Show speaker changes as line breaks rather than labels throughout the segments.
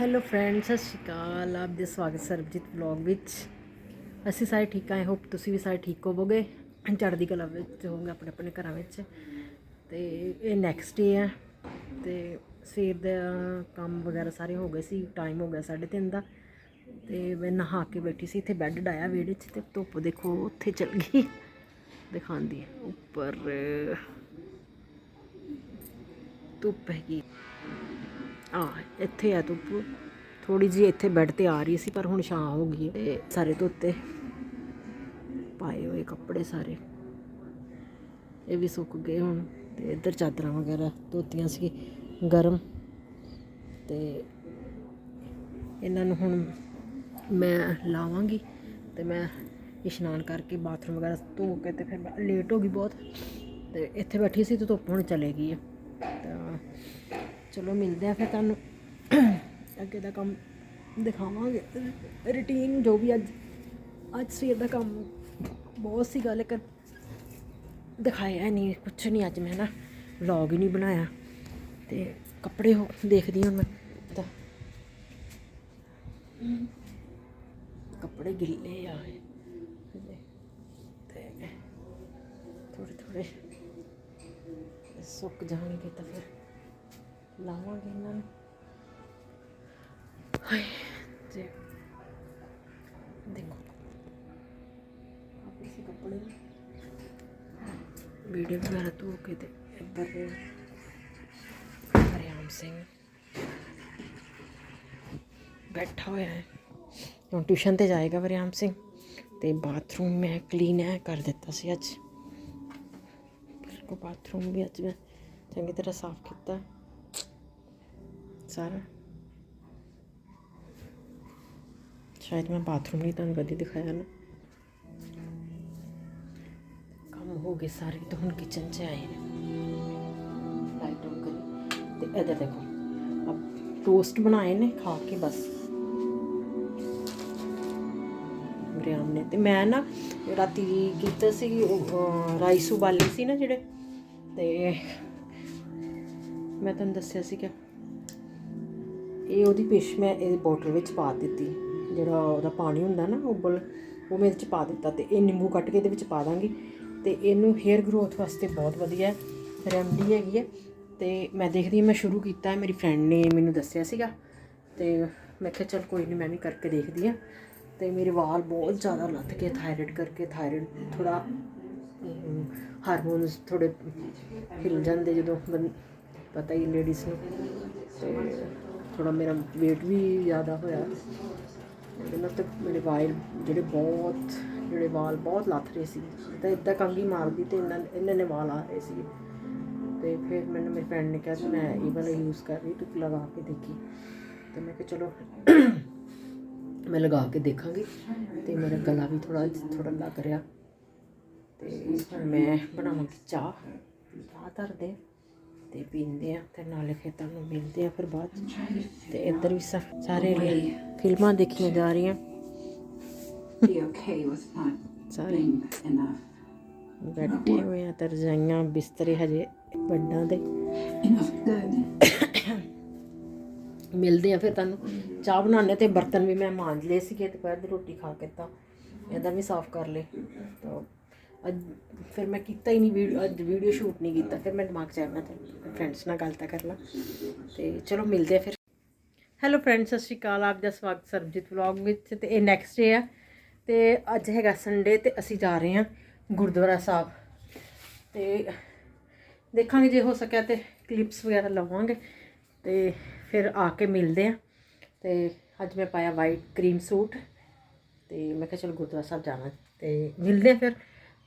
Hello friend ਸਤਿ ਸ਼੍ਰੀ ਅਕਾਲ। ਆਪ ਦੇ ਸਵਾਗਤ ਸਰਬਜੀਤ ਵਲੌਗ ਵਿੱਚ। ਅਸੀਂ ਸਾਰੇ ਠੀਕ ਆਏ ਹੋਪ ਤੁਸੀਂ ਵੀ ਸਾਰੇ ਠੀਕ ਹੋਵੋਗੇ। ਚੜ੍ਹਦੀ ਕਲਾ ਵਿੱਚ ਹੋਵੋਗੇ ਆਪਣੇ ਆਪਣੇ ਘਰਾਂ ਵਿੱਚ। ਤੇ ਇਹ ਨੈਕਸਟ ਡੇ ਹੈ। ਤੇ ਸਵੇਰ ਦਾ ਕੰਮ ਵਗੈਰਾ ਸਾਰੇ ਹੋ ਗਏ ਸੀ ਟਾਈਮ ਹੋ ਗਿਆ 3:30 ਦਾ। ਤੇ ਮੈਂ ਨਹਾ ਕੇ ਬੈਠੀ ਸੀ, ਇੱਥੇ ਬੈੱਡ ਡਾਇਆ ਵਿਹੜੇ 'ਚ ਤੇ ਧੁੱਪ ਦੇਖੋ ਉੱਥੇ ਚਲ ਗਈ। ਦਿਖਾਉਂਦੀ ਹੈ, ਉੱਪਰ। ਧੁੱਪ ਹੈਗੀ। ਆ, ਇੱਥੇ ਆ ਧੁੱਪ ਥੋੜੀ ਜੀ ਇੱਥੇ ਬੈੱਡ ਤੇ ਆ ਰਹੀ ਸੀ, ਪਰ ਹੁਣ ਛਾਂ ਹੋ ਗਈ ਹੈ। ਤੇ ਸਾਰੇ ਧੋਤੇ। ਪਾਏ ਹੋਏ ਕੱਪੜੇ ਸਾਰੇ। ਇਹ ਵੀ ਸੁੱਕ ਗਏ ਹੁਣ। ਤੇ ਇੱਧਰ ਚਾਦਰਾਂ ਵਗੈਰਾ ਧੋਤੀਆਂ ਸੀ ਗਰਮ। ਤੇ ਇਹਨਾਂ ਨੂੰ ਹੁਣ ਮੈਂ ਲਾਵਾਂਗੀ। ਤੇ ਮੈਂ ਇਸ਼ਨਾਨ ਕਰਕੇ ਬਾਥਰੂਮ ਵਗੈਰਾ ਧੋ ਕੇ ਤੇ ਫਿਰ ਲੇਟ ਹੋ ਗਈ ਬਹੁਤ। ਤੇ ਇੱਥੇ ਬੈਠੀ ਸੀ ਤੇ ਧੁੱਪ ਹੁਣ ਚਲੇ ਗਈ ਹੈ। ਤਾਂ ਚਲੋ ਮਿਲਦੇ ਆ ਫਿਰ ਤੁਹਾਨੂੰ। ਅੱਗੇ ਦਾ ਕੰਮ ਦਿਖਾਵਾਂਗੇ। ਰੁਟੀਨ ਜੋ ਵੀ ਅੱਜ ਅੱਜ ਸਵੇਰ ਦਾ ਕੰਮ, ਬਹੁਤ ਸੀ ਗੱਲ ਕਰ। ਦਿਖਾਇਆ ਨਹੀਂ ਕੁਛ ਨਹੀਂ ਅੱਜ ਮੈਂ ਨਾ ਵਲੌਗ ਹੀ ਨਹੀਂ ਬਣਾਇਆ। ਤੇ ਕੱਪੜੇ ਦੇਖਦੀ ਹਾਂ ਮੈਂ। ਤਾਂ ਕੱਪੜੇ ਗਿੱਲੇ ਆ ਤੇ ਥੋੜੇ ਥੋੜੇ ਸੁੱਕ ਜਾਣਗੇ ਤਾਂ ਫਿਰ। ਲਾਵਾਂਗੇ ਇਹਨਾਂ ਨੂੰ ਹਾਏ ਤੇ ਦੇਖੋ ਆਪੇ ਸੇ ਕੱਪੜੇ ਵੀਡੀਓ ਵਗੈਰਾ ਧੋ ਕੇ ਤੇ ਇੱਧਰ ਹਰਿਆਮ ਸਿੰਘ ਬੈਠਾ ਹੋਇਆ ਹੈ ਹੁਣ ਟਿਊਸ਼ਨ ਤੇ ਜਾਏਗਾ ਹਰਿਆਮ ਸਿੰਘ ਤੇ ਬਾਥਰੂਮ ਮੈਂ ਕਲੀਨ ਹੈ ਕਰ ਦਿੱਤਾ ਸੀ ਅੱਜ ਕੋ ਬਾਥਰੂਮ ਵੀ ਅੱਜ ਮੈਂ ਚੰਗੀ ਤਰ੍ਹਾਂ ਸਾਫ਼ ਕੀਤਾ ਸਾਰਾ। ਸ਼ਾਇਦ ਮੈਂ ਬਾਥਰੂਮ ਨਹੀਂ ਤੁਹਾਨੂੰ ਕਦੀ ਦਿਖਾਇਆ ਨਾ। ਕੰਮ ਹੋ ਗਏ ਸਾਰੇ ਤਾਂ ਹੁਣ ਕਿਚਨ 'ਚ ਆਏ ਨੇ। ਲਾਈਟ ਆਨ ਕਰੀ। ਤੇ ਇਹਦੇ ਦੇਖੋ ਅਬ ਟੋਸਟ ਬਣਾਏ ਨੇ, ਖਾ ਕੇ ਬਸ। ਬਰਿਆਮ ਨੇ ਤੇ ਮੈਂ ਨਾ ਰਾਤੀ ਕੀਤਾ ਸੀ ਰਾਈਸ ਉਬਾਲੇ ਸੀ ਨਾ ਜਿਹੜੇ, ਤੇ ਮੈਂ ਤੁਹਾਨੂੰ ਦੱਸਿਆ ਸੀ ਕਿ ਇਹ ਉਹਦੀ ਪਿਸ਼ ਮੈਂ ਇਹ ਬੋਟਲ ਵਿੱਚ ਪਾ ਦਿੱਤੀ। ਜਿਹੜਾ ਉਹਦਾ ਪਾਣੀ ਹੁੰਦਾ ਨਾ ਉਬਲ, ਉਹ ਮੈਂ ਇਹਦੇ ਚ ਪਾ ਦਿੱਤਾ ਤੇ ਇਹ ਨਿੰਬੂ ਕੱਟ ਕੇ ਇਹਦੇ ਵਿੱਚ ਪਾ ਦਾਂਗੀ। ਤੇ ਇਹਨੂੰ ਹੇਅਰ ਗਰੋਥ ਵਾਸਤੇ ਬਹੁਤ ਵਧੀਆ ਰੈਮਡੀ ਹੈਗੀ ਹੈ। ਤੇ ਮੈਂ ਦੇਖਦੀ ਹਾਂ, ਮੈਂ ਸ਼ੁਰੂ ਕੀਤਾ ਮੇਰੀ ਫਰੈਂਡ ਨੇ ਮੈਨੂੰ ਦੱਸਿਆ ਸੀਗਾ। ਤੇ ਮੈਂ ਕਿਹਾ ਚਲ ਕੋਈ ਨਹੀਂ, ਮੈਂ ਵੀ ਕਰਕੇ ਦੇਖਦੀ ਹਾਂ। ਤੇ ਮੇਰੇ ਵਾਲ ਬਹੁਤ ਜ਼ਿਆਦਾ ਲੱਥ ਗਏ ਥਾਇਰਾਇਡ ਕਰਕੇ ਥਾਇਰਾਇਡ ਥੋੜਾ ਹਾਰਮੋਨਸ ਥੋੜੇ ਹਿਲ ਜਾਂਦੇ ਜਦੋਂ ਬੰ- ਪਤਾ ਹੀ ਲੇਡੀਜ਼ ਨੂੰ। ਤੇ ਥੋੜਾ ਮੇਰਾ weight ਵੀ ਜ਼ਿਆਦਾ ਹੋਇਆ। ਇਹਦੇ ਨਾਲ ਤੇ ਮੇਰੇ ਵਾਲ ਜਿਹੜੇ ਬਹੁਤ, ਜਿਹੜੇ ਵਾਲ ਬਹੁਤ ਲੱਥ ਰਹੇ ਸੀ। ਤਾਂ ਇਦਾਂ ਕੰਗੀ ਮਾਰਦੀ ਤੇ ਇਹਨਾਂ ਇਹਨਾਂ ਨੇ ਵਾਲ ਆ ਰਹੇ ਸੀ। ਤੇ ਫਿਰ ਮੈਨੂੰ ਮੇਰੇ ਫਰੈਂਡ ਨੇ ਕਿਹਾ ਕਿ ਮੈਂ ਇਹ ਵਾਲਾ ਯੂਜ਼ ਕਰ ਰਹੀ, ਤੂੰ ਲਗਾ ਕੇ ਦੇਖੀ। ਤੇ ਮੈਂ ਕਿਹਾ ਚਲੋ, ਮੈਂ ਲਗਾ ਕੇ ਦੇਖਾਂਗੀ। ਤੇ ਮੇਰਾ ਗਲਾ ਵੀ ਥੋੜਾ ਥੋੜਾ ਲੱਗ ਰਿਹਾ। ਤੇ ਹੁਣ ਮੈਂ ਬਣਾਵਾਂਗੀ ਚਾਹ। ਚਾਹ ਧਰਦੇ। ਤੇ ਪੀਂਦੇ ਆ ਤੇ ਨਾਲੇ ਫਿਰ ਤੁਹਾਨੂੰ ਮਿਲਦੇ ਆ ਫਿਰ ਬਾਅਦ ਤੇ ਇੱਧਰ ਵੀ ਸਾਰੇ ਫਿਲਮਾਂ ਦੇਖੀਆਂ ਜਾ ਰਹੀਆਂ। ਸਾਰੇ. ਬੈਠੇ ਹੋਏ ਆ ਤੇ ਰਜਾਈਆਂ ਬਿਸਤਰੇ ਹਜੇ ਵੱਡਾਂ ਦੇ. ਮਿਲਦੇ ਆ ਫਿਰ ਤੁਹਾਨੂੰ। ਚਾਹ ਬਣਾਉਣੇ ਤੇ ਬਰਤਨ ਵੀ ਮੈਂ ਮਾਂਜ ਲਏ ਸੀਗੇ ਦੁਪਹਿਰ ਦੀ ਰੋਟੀ ਖਾ ਕੇ ਤਾਂ ਇਹਦਾ ਵੀ ਸਾਫ਼ ਕਰ ਲਏ। ਤਾਂ ਅੱਜ ਫਿਰ ਮੈਂ ਕੀਤਾ ਹੀ ਨਹੀਂ ਵੀਡੀਓ ਅੱਜ ਵੀਡੀਓ ਸ਼ੂਟ ਨਹੀਂ ਕੀਤਾ, ਫਿਰ ਮੈਂ ਦਿਮਾਗ 'ਚ ਆਇਆ, ਮੈਂ ਫਰੈਂਡਸ ਨਾਲ ਗੱਲ ਤਾਂ ਕਰ ਲਾਂ। ਤੇ ਚਲੋ ਮਿਲਦੇ ਆ ਫਿਰ। ਹੈਲੋ ਫਰੈਂਡਸ ਸਤਿ ਸ਼੍ਰੀ ਅਕਾਲ, ਆਪ ਦਾ ਸਵਾਗਤ ਸਰਬਜੀਤ ਵਲੌਗ ਵਿੱਚ ਤੇ ਇਹ ਨੈਕਸਟ ਡੇ ਆ। ਤੇ ਅੱਜ ਹੈਗਾ ਸੰਡੇ ਤੇ ਅਸੀਂ ਜਾ ਰਹੇ ਹਾਂ ਗੁਰਦੁਆਰਾ ਸਾਹਿਬ। ਤੇ ਦੇਖਾਂਗੇ ਜੇ ਹੋ ਸਕਿਆ ਤੇ ਕਲਿੱਪਸ ਵਗੈਰਾ ਲਵਾਂਗੇ। ਤੇ ਫਿਰ ਆ ਕੇ ਮਿਲਦੇ ਆ ਤੇ ਅੱਜ ਮੈਂ ਪਾਇਆ ਵਾਈਟ ਕਰੀਮ ਸੂਟ ਤੇ ਮੈਂ ਕਿਹਾ ਚਲ ਗੁਰਦੁਆਰਾ ਸਾਹਿਬ ਜਾਣਾ। ਤੇ ਮਿਲਦੇ ਆ ਫਿਰ।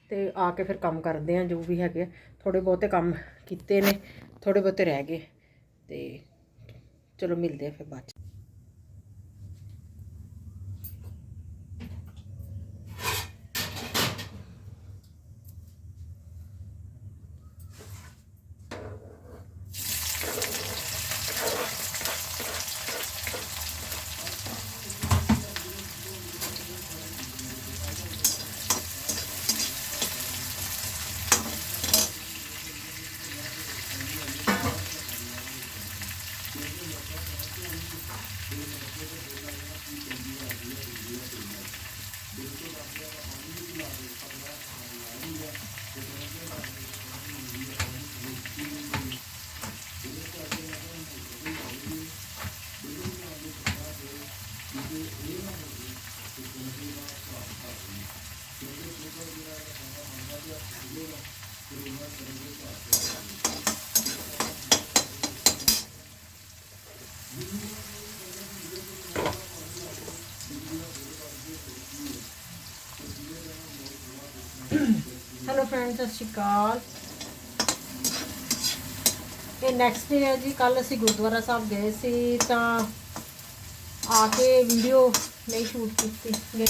ਤੇ ਆ ਕੇ ਫਿਰ ਕੰਮ ਕਰਦੇ ਆ, ਜੋ ਵੀ ਹੈਗੇ ਥੋੜੇ ਬਹੁਤੇ ਕੰਮ ਕੀਤੇ ਨੇ ਥੋੜੇ ਬਹੁਤੇ ਰਹਿ ਗਏ। ਤੇ ਚਲੋ ਮਿਲਦੇ ਆ ਫਿਰ ਬਾਅਦ ਹੈਲੋ ਫਰੈਂਡਸ ਸਤਿ ਸ਼੍ਰੀ ਅਕਾਲ। ਇਹ ਨੈਕਸਟ ਡੇ ਹੈ ਜੀ ਕੱਲ ਅਸੀਂ ਗੁਰਦੁਆਰਾ ਸਾਹਿਬ ਗਏ ਸੀ, ਤਾਂ ਆ ਕੇ ਵੀਡੀਓ ਨਹੀਂ ਸ਼ੂਟ ਕੀਤੀ ਗਈ,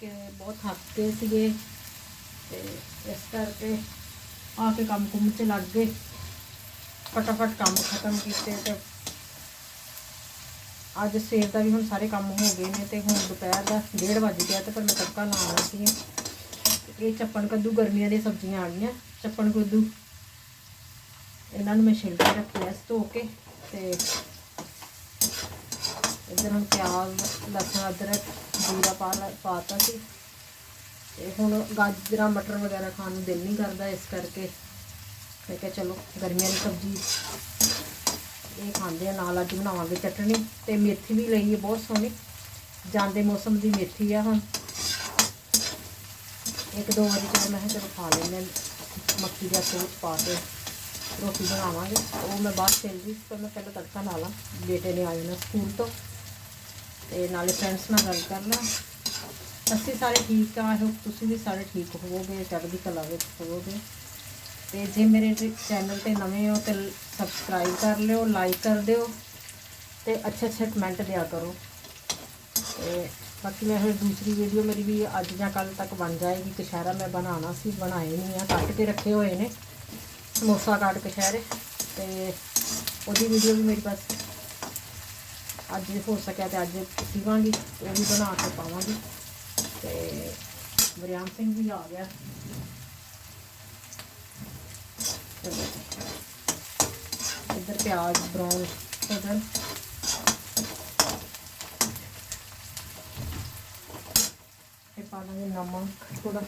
ਕਿ ਬਹੁਤ ਥੱਕ ਗਏ ਸੀਗੇ, ਤੇ ਇਸ ਕਰਕੇ ਆ ਕੇ ਕੰਮ ਕੁੰਮ ਚ ਲੱਗ ਗਏ। ਫਟਾਫਟ ਕੰਮ ਖਤਮ ਕੀਤੇ ਤੇ ਅੱਜ ਸਵੇਰ ਦਾ ਵੀ ਹੁਣ ਸਾਰੇ ਕੰਮ ਹੋ ਗਏ ਨੇ ਤੇ ਹੁਣ ਦੁਪਹਿਰ ਦਾ 1:30 ਵੱਜ ਗਿਆ ਤੇ ਪਰ ਮੈਂ ਤੜਕਾ ਲਾਉਣ ਲੱਗੀ ਹਾਂ ਇਹ ਚੱਪਣ ਕੱਦੂ ਗਰਮੀਆਂ ਦੀਆਂ ਸਬਜ਼ੀਆਂ ਆ ਗਈਆਂ, ਚੱਪਣ ਕੱਦੂ। ਇਹਨਾਂ ਨੂੰ ਮੈਂ ਛਿਲ ਕੇ ਰੱਖਿਆ ਧੋ ਕੇ ਤੇ ਇਧਰ ਹੁਣ ਪਿਆਜ਼, ਲਸਣ, ਅਦਰਕ, ਜੀਰਾ ਪਾ ਲ- ਪਾਤਾ ਸੀ। ਤੇ ਹੁਣ ਗਾਜਰਾਂ, ਮਟਰ ਵਗੈਰਾ ਖਾਣ ਨੂੰ ਦਿਲ ਨਹੀਂ ਕਰਦਾ ਇਸ ਕਰਕੇ। ਮੈਂ ਕਿਹਾ ਚਲੋ, ਗਰਮੀਆਂ ਦੀ ਸਬਜ਼ੀ ਇਹ ਖਾਂਦੇ ਆ, ਨਾਲ ਅੱਜ ਬਣਾਵਾਂਗੇ ਚਟਣੀ ਤੇ ਮੇਥੀ ਵੀ ਲਈ ਹੈ ਬਹੁਤ ਸੋਹਣੀ। ਜਾਂਦੇ ਮੌਸਮ ਦੀ ਮੇਥੀ ਆ ਹੁਣ। ਇੱਕ ਦੋ ਵਾਰੀ ਚਲੋ, ਮੈਂ ਕਿਹਾ ਚਲੋ ਖਾ ਲੈਂਦੇ ਹਾਂ ਮੱਕੀ ਦਾ ਸੂਪ ਪਾ ਕੇ ਰੋਟੀ ਬਣਾਵਾਂਗੇ। ਉਹ ਮੈਂ ਬਾਅਦ ਚੱਲ ਪਰ ਮੈਂ ਪਹਿਲਾਂ ਤੜਕਾ ਲਾ ਲਾਂ। ਬੇਟੇ ਨੇ ਆ ਜਾਣਾ ਸਕੂਲ ਤੋਂ ਤੇ ਨਾਲੇ ਫਰੈਂਡਸ ਨਾਲ ਗੱਲ ਕਰਨਾ ਅਸੀਂ ਸਾਰੇ ਠੀਕ ਆ ਹੋਪ ਤੁਸੀਂ ਵੀ ਸਾਰੇ ਠੀਕ ਹੋਵੋਗੇ, ਚੜ੍ਹਦੀ ਕਲਾ ਵਿੱਚ ਹੋਵੋਗੇ। ਤੇ ਜੇ ਮੇਰੇ ਚੈਨਲ ਤੇ ਨਵੇਂ ਹੋ ਤੇ ਸਬਸਕ੍ਰਾਈਬ ਕਰ ਲਿਓ ਲਾਈਕ ਕਰ ਦਿਓ ਤੇ ਅੱਛੇ ਅੱਛੇ ਕਮੈਂਟ ਦਿਆ ਕਰੋ। ਤੇ ਬਾਕੀ ਮੈਂ ਫਿਰ ਦੂਸਰੀ ਵੀਡੀਓ ਮੇਰੀ ਵੀ ਅੱਜ ਜਾਂ ਕੱਲ ਤੱਕ ਬਣ ਜਾਏਗੀ। ਕਸ਼ਹਿਰਾ ਮੈਂ ਬਣਾਉਣਾ ਸੀ, ਬਣਾਏ ਨਹੀਂ ਆ, ਕੱਟ ਕੇ ਰੱਖੇ ਹੋਏ ਨੇ। ਸਮੋਸਾ ਕੱਟ ਕਸ਼ਹਿਰੇ ਤੇ ਉਹਦੀ ਵੀਡੀਓ ਵੀ ਮੇਰੀ ਬਸ ਅੱਜ ਹੋ ਸਕਿਆ ਤੇ ਅੱਜ ਸੀਵਾਂਗੀ, ਉਹ ਵੀ ਬਣਾ ਕੇ ਪਾਵਾਂਗੀ। ਤੇ ਵਰਿਆਮ ਸਿੰਘ ਵੀ ਆ ਗਿਆ। ਇੱਧਰ ਪਿਆਜ਼ ਬਰਾਊਨ ਹੋ ਜਾਣ ਤੇ ਪਾ ਦਾਂਗੇ ਨਮਕ ਥੋੜਾ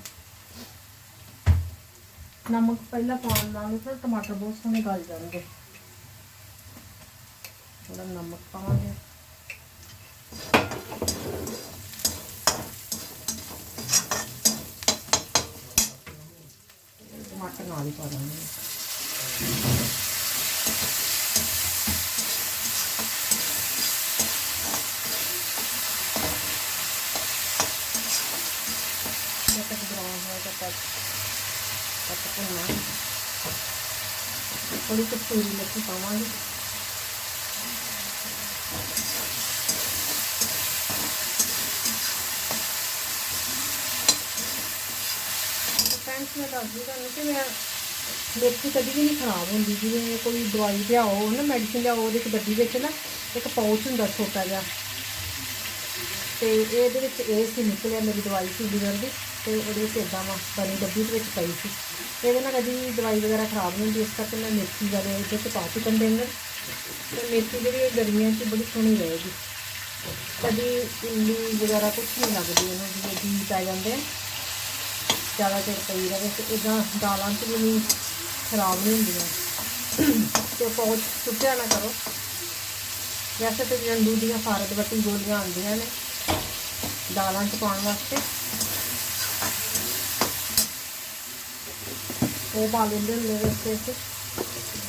ਨਮਕ ਪਹਿਲਾਂ ਪਾਉਣ ਨਾਲ ਫਿਰ ਟਮਾਟਰ ਬਹੁਤ ਸੋਹਣੇ ਗਲ ਜਾਣਗੇ। ਥੋੜਾ ਨਮਕ ਪਾਵਾਂਗੇ ਟਮਾਟਰ ਨਾਲ ਹੀ ਪਾ ਦਾਂਗੇ ਜਦ ਤੱਕ ਬਰਾਊਨ ਹੋ ਜਦ ਤੱਕ ਤੱਕ ਭੁੰਨਣਾ ਥੋੜੀ ਕਸਤੂਰੀ ਮੇਥੀ ਪਾਵਾਂਗੇ ਫਰੈਂਡਸ ਮੈਂ ਦੱਸਦੀ ਤੁਹਾਨੂੰ ਕਿ ਮੈਂ ਮੇਥੀ ਕਦੀ ਵੀ ਨਹੀਂ ਖਰਾਬ ਹੁੰਦੀ, ਜਿਵੇਂ ਕੋਈ ਦਵਾਈ ਲਿਆਓ, ਨਾ ਮੈਡੀਸਿਨ ਲਿਆਓ, ਉਹਦੇ ਇੱਕ ਗੱਡੀ ਵਿੱਚ ਨਾ ਇੱਕ ਪਾਊਚ ਹੁੰਦਾ ਛੋਟਾ ਜਿਹਾ। ਤੇ ਇਹਦੇ ਵਿੱਚ ਇਹ ਸੀ ਨਿਕਲਿਆ ਮੇਰੀ ਦਵਾਈ ਸੀ ਲੀਵਰ ਦੀ, ਤੇ ਉਹਦੇ ਵਿੱਚ ਇਦਾਂ ਵਾ, ਬਣੀ ਡੱਬੀ ਦੇ ਵਿੱਚ ਪਈ ਸੀ। ਇਹਦੇ ਨਾਲ ਕਦੀ ਦਵਾਈ ਵਗੈਰਾ ਖਰਾਬ ਨਹੀਂ ਹੁੰਦੀ, ਇਸ ਕਰਕੇ ਮੈਂ ਮੇਥੀ ਵਾਲੇ ਇਹਦੇ ਚ ਪਾ ਦਿੱਤੀ ਕੰਟੇਨਰ ਤੇ ਮੇਥੀ ਜਿਹੜੀ ਇਹ ਗਰਮੀਆਂ 'ਚ ਬੜੀ ਸੋਹਣੀ ਰਹੇਗੀ। ਕਦੀ ਇੱਲੀ ਵਗੈਰਾ ਕੁਝ ਨਹੀਂ ਲੱਗਦੀ ਇਹਨੂੰ, ਜਿਵੇਂ ਬੀਜ ਪੈ ਜਾਂਦੇ ਆ। ਜ਼ਿਆਦਾ ਚਿਰ ਪਈ ਰਹੇ ਤੇ ਇਦਾਂ ਦਾਲਾਂ 'ਚ ਵੀ ਨਹੀਂ, ਖਰਾਬ ਨਹੀਂ ਹੁੰਦੀਆਂ। ਤੇ ਪੌਚ ਸੁੱਟਿਆ ਨਾ ਕਰੋ। ਵੈਸੇ ਤੇ ਜੰਡੂ ਦੀਆਂ ਫਾਰਦ ਵੱਟੀ ਗੋਲੀਆਂ ਆਉਂਦੀਆਂ ਨੇ, ਦਾਲਾਂ 'ਚ ਪਾਉਣ ਵਾਸਤੇ। ਉਹ ਪਾ ਲੈਂਦੇ ਹੁੰਦੇ ਨੇ ਇਸ ਵਿੱਚ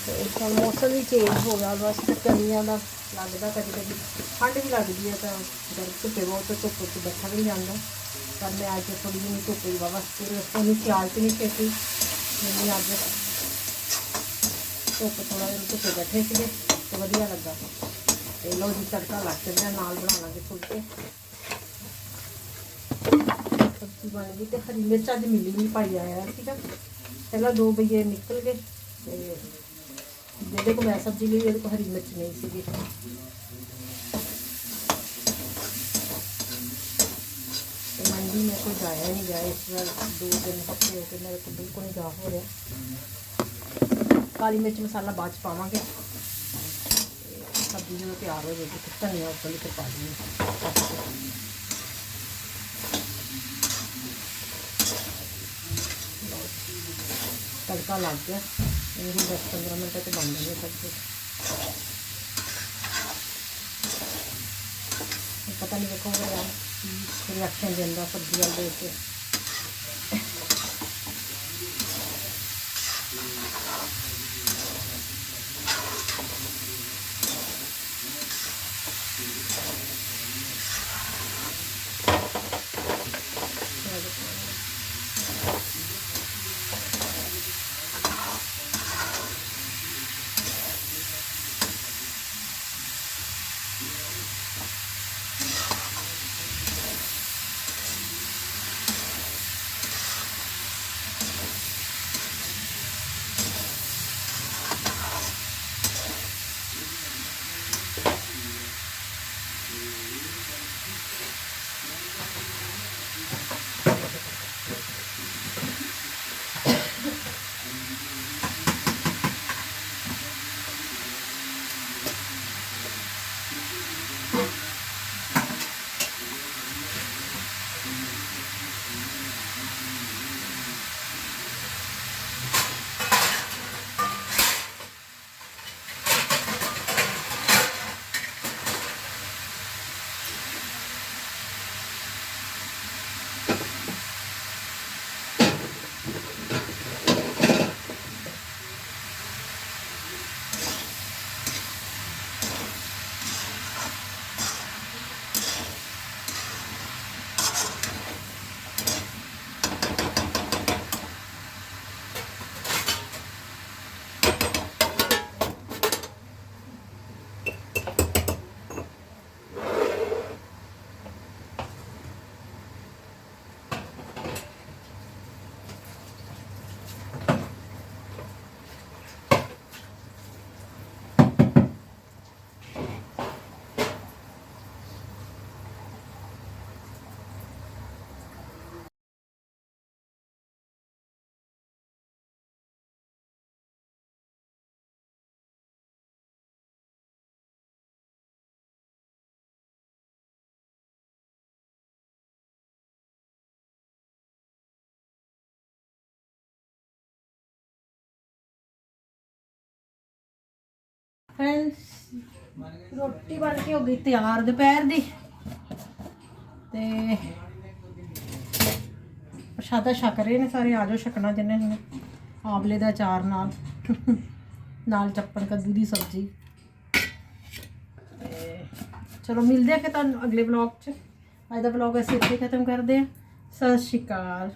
ਤੇ ਇਸ ਦਾ ਮੌਸਮ ਵੀ ਚੇਂਜ ਹੋ ਗਿਆ, ਬਸ ਗਰਮੀਆਂ ਦਾ ਲੱਗਦਾ ਕਦੀ ਕਦੀ ਠੰਡ ਵੀ ਲੱਗਦੀ ਹੈ ਤਾਂ ਗਰ ਧੁੱਪੇ ਬਹੁਤ ਧੁੱਪ 'ਚ ਬੈਠਾ ਵੀ ਜਾਂਦਾ। ਪਰ ਮੈਂ ਅੱਜ ਥੋੜੀ ਜਿਹੀ ਧੁੱਪ ਹੀ ਵਾਵਾ ਫਿਰ ਉਹਨੂੰ ਸਿਆਲ 'ਚ ਨਹੀਂ ਛੇਤੀ ਮੈਨੂੰ ਅੱਜ ਧੁੱਪ ਥੋੜਾ ਜਿਹਾ ਧੁੱਪੇ ਬੈਠੇ ਸੀਗੇ ਤੇ ਵਧੀਆ ਲੱਗਾ ਤੇ ਲੋ ਜੀ ਤੜਕਾ ਲੱਗ ਚੱਲਿਆ ਨਾਲ ਬਣਾਵਾਂਗੇ ਫੁਲਕੇ ਸਬਜ਼ੀ ਬਣ ਗਈ ਤੇ ਹਰੀ ਮਿਰਚ ਅੱਜ ਮਿਲੀ ਨਹੀਂ ਪਾਈ ਆਇਆ ਸੀਗਾ ਪਹਿਲਾਂ ਦੋ ਬਈਏ ਨਿਕਲ ਗਏ ਤੇ ਜਿਹਦੇ ਕੋਲ ਮੈਂ ਸਬਜ਼ੀ ਲਈ ਉਹਦੇ ਕੋਲ ਹਰੀ ਮਿਰਚ ਨਹੀਂ ਸੀਗੀ ਤੇ ਮੰਡੀ ਮੈਂ ਕੋਈ ਜਾਇਆ ਨਹੀਂ ਗਿਆ ਇਸ ਵਾਰ ਦੋ ਦਿਨ ਹਫ਼ਤੇ ਹੋ ਗਏ ਮੇਰੇ ਕੋਲ ਬਿਲਕੁਲ ਨਹੀਂ ਜਾ ਹੋ ਰਿਹਾ ਕਾਲੀ ਮਿਰਚ ਮਸਾਲਾ ਬਾਅਦ ਚ ਪਾਵਾਂਗੇ ਤੇ ਸਬਜ਼ੀ ਸਬਜ਼ੀ ਜਦੋਂ ਤਿਆਰ ਹੋ ਜਾਏਗੀ ਫਿਰ ਧਨੀਆ ਉੱਪਰ ਲਿਖ ਪਾ ਦੂੰਗੀ ਤੜਕਾ ਲੱਗ ਗਿਆ ਇਹ ਹੁਣ 10-15 ਮਿੰਟ ਤੇ ਬਣ ਜਾਣੀ ਸਬਜ਼ੀ ਇਹ ਪਤਾ ਨਹੀਂ ਵੇਖੋ ਸਬਜ਼ੀ ਵਾਲ ਦੇਖ ਫਰੈਂਡਸ, ਰੋਟੀ ਬਣ ਕੇ ਹੋ ਗਈ ਤਿਆਰ ਦੁਪਹਿਰ ਦੀ। ਤੇ ਪ੍ਰਸ਼ਾਦਾ ਛਕ ਰਹੇ ਨੇ ਸਾਰੇ ਆਜੋ ਛਕਣਾ ਜਿੰਨੇ ਨੇ। ਆਵਲੇ ਦਾ ਅਚਾਰ ਨਾਲ ਨਾਲ ਚੱਪਣ ਕੱਦੂ ਦੀ ਸਬਜ਼ੀ। ਤੇ ਚਲੋ ਮਿਲਦੇ ਆ ਕਿ ਤੁਹਾਨੂੰ ਅਗਲੇ ਵਲੌਗ 'ਚ। ਅੱਜ ਦਾ ਵਲੌਗ ਅਸੀਂ ਇੱਥੇ ਖਤਮ ਕਰਦੇ ਆ ਸਤਿ ਸ਼੍ਰੀ ਅਕਾਲ।